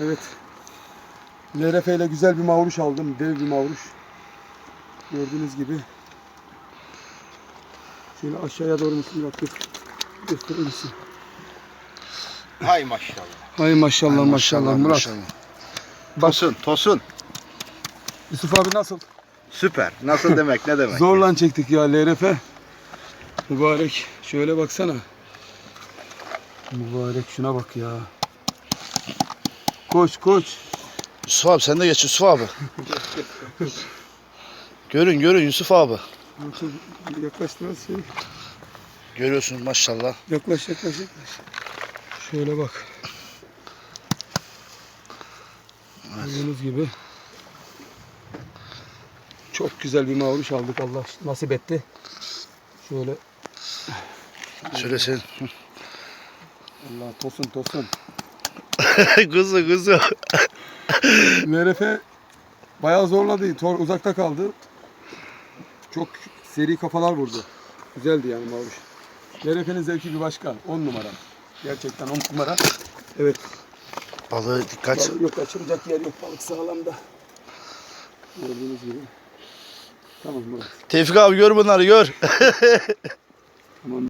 Evet. LRF ile güzel bir mavruş aldım. Dev bir mavruş. Gördüğünüz gibi. Şöyle aşağıya doğru musun bak dur. Gösterir misin? Hay maşallah. Hay maşallah maşallah, Murat. Tosun, tosun. Yusuf abi nasıl? Süper. Nasıl demek, ne demek? Zorlan çektik ya LRF. Mübarek. Şöyle baksana. Mübarek şuna bak ya. Koş koş. Yusuf abi sen de geç Yusuf abi. görün görün Yusuf abi. Yaklaş biraz şey. Görüyorsun maşallah. Yaklaş yaklaş yaklaş. Şöyle bak. Gördüğünüz gibi. Çok güzel bir mavruş aldık Allah nasip etti. Şöyle Söylesin. Allah tosun tosun. Kızı kızı. LRF bayağı zorladı. Tor uzakta kaldı. Çok seri kafalar vurdu. Güzeldi yani Mavuş. LRF'nin zevki bir başka. 10 numara. Gerçekten 10 numara. Evet. Balığı dikkat. Balık yok açılacak yer yok. Balık sağlamda. Gördüğünüz gibi. Tamam Murat. Tevfik abi gör bunları gör. Tamam.